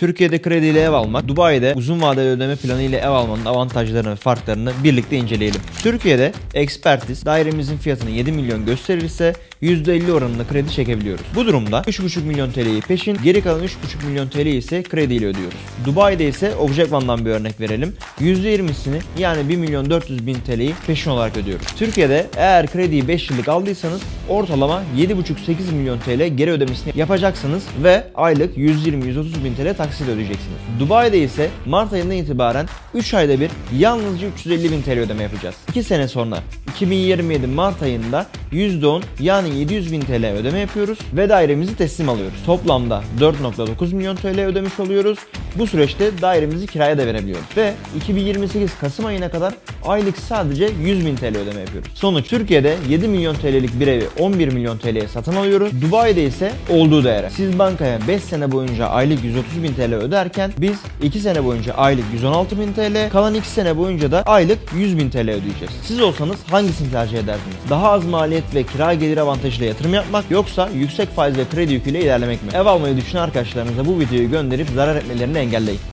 Türkiye'de krediyle ev almak, Dubai'de uzun vadeli ödeme planı ile ev almanın avantajlarını ve farklarını birlikte inceleyelim. Türkiye'de ekspertiz dairemizin fiyatını 7 milyon gösterirse %50 oranında kredi çekebiliyoruz. Bu durumda 3,5 milyon TL'yi peşin, geri kalan 3,5 milyon TL ise krediyle ödüyoruz. Dubai'de ise Objekvan'dan bir örnek verelim. %20'sini yani 1 milyon 400 bin TL'yi peşin olarak ödüyoruz. Türkiye'de eğer krediyi 5 yıllık aldıysanız ortalama 7,5-8 milyon TL geri ödemesini yapacaksınız ve aylık 120-130 bin TL taksit ödeyeceksiniz. Dubai'de ise Mart ayından itibaren 3 ayda bir yalnızca 350 bin TL ödeme yapacağız. 2 sene sonra 2027 Mart ayında %10 yani 700 bin TL ödeme yapıyoruz ve dairemizi teslim alıyoruz. Toplamda 4.9 milyon TL ödemiş oluyoruz. Bu süreçte dairemizi kiraya da verebiliyoruz. Ve 2028 Kasım ayına kadar aylık sadece 100 bin TL ödeme yapıyoruz. Sonuç Türkiye'de 7 milyon TL'lik bir evi 11 milyon TL'ye satın alıyoruz. Dubai'de ise olduğu değere. Siz bankaya 5 sene boyunca aylık 130 bin TL öderken biz 2 sene boyunca aylık 116 bin TL, kalan 2 sene boyunca da aylık 100 bin TL ödeyeceğiz. Siz olsanız hangisini tercih ederdiniz? Daha az maliyet ve kira gelir avantajıyla yatırım yapmak yoksa yüksek faiz ve kredi yüküyle ilerlemek mi? Ev almayı düşünen arkadaşlarınıza bu videoyu gönderip zarar etmelerini engelleyin.